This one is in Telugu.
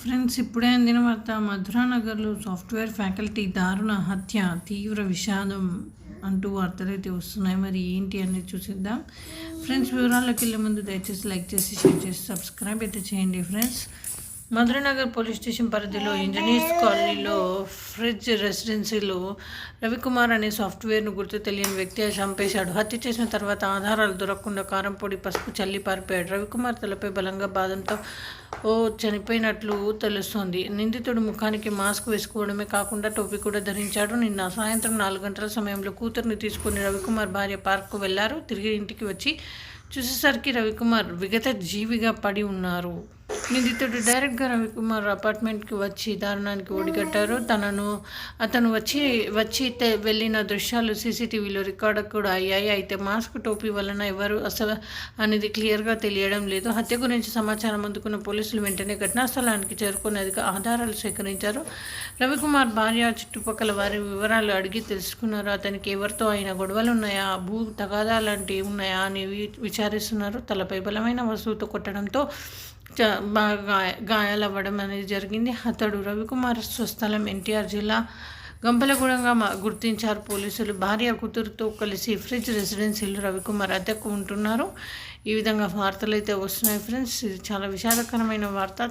ఫ్రెండ్స్ ఇప్పుడే అందిన వార్త మధురానగర్లో సాఫ్ట్వేర్ ఫ్యాకల్టీ దారుణ హత్య తీవ్ర విషాదం అంటూ వార్తలు అయితే వస్తున్నాయి. మరి ఏంటి అనేది చూసిద్దాం. ఫ్రెండ్స్ వివరాల్లోకి వెళ్ళే ముందు దయచేసి లైక్ చేసి షేర్ చేసి సబ్స్క్రైబ్ అయితే చేయండి ఫ్రెండ్స్ మధురనగర్ పోలీస్ స్టేషన్ పరిధిలో ఇంజనీర్స్ కాలనీలో ఫ్రిడ్జ్ రెసిడెన్సీలో రవికుమార్ అనే సాఫ్ట్వేర్ను గుర్తు తెలియని వ్యక్తి చంపేశాడు. హత్య చేసిన తర్వాత ఆధారాలు దొరకకుండా కారం పొడి పసుపు చల్లి పారిపోయాడు. రవికుమార్ తలపై బలంగా బాధంతో ఓ చనిపోయినట్లు తెలుస్తోంది. నిందితుడు ముఖానికి మాస్క్ వేసుకోవడమే కాకుండా టోపీ కూడా ధరించాడు. నిన్న సాయంత్రం నాలుగు గంటల సమయంలో కూతుర్ని తీసుకుని రవికుమార్ భార్య పార్కు వెళ్ళారు. తిరిగి ఇంటికి వచ్చి చూసేసరికి రవికుమార్ విగత జీవిగా పడి ఉన్నారు. నిందితుడు డైరెక్ట్గా రవికుమార్ అపార్ట్మెంట్కి వచ్చి దారుణానికి ఓడిగట్టారు తనను అతను వచ్చి వచ్చి వెళ్ళిన దృశ్యాలు సీసీటీవీలో రికార్డ్ కూడా అయ్యాయి. అయితే మాస్క్ టోపీ వలన ఎవరు అసలు అనేది క్లియర్గా తెలియడం లేదు. హత్య గురించి సమాచారం అందుకున్న పోలీసులు వెంటనే ఘటనా స్థలానికి చేరుకుని అధిక ఆధారాలు సేకరించారు. రవికుమార్ భార్య చుట్టుపక్కల వారి వివరాలు అడిగి తెలుసుకున్నారు. అతనికి ఎవరితో అయిన గొడవలు ఉన్నాయా? భూ తగాదా లాంటివి ఉన్నాయా? అని విచారిస్తున్నారు. తలపై బలమైన వస్తువుతో కొట్టడంతో బాగా గాయాలవ్వడం అనేది జరిగింది. అతడు రవికుమార్ స్వస్థలం ఎన్టీఆర్ జిల్లా గంపలగూడంగా గుర్తించారు. పోలీసులు భార్య కూతురుతో కలిసి ఫ్రిడ్జ్ రెసిడెన్సీలు రవికుమార్ అద్దెకు ఉంటున్నారు. ఈ విధంగా వార్తలు అయితే వస్తున్నాయి ఫ్రెండ్స్. ఇది చాలా విషాదకరమైన వార్త.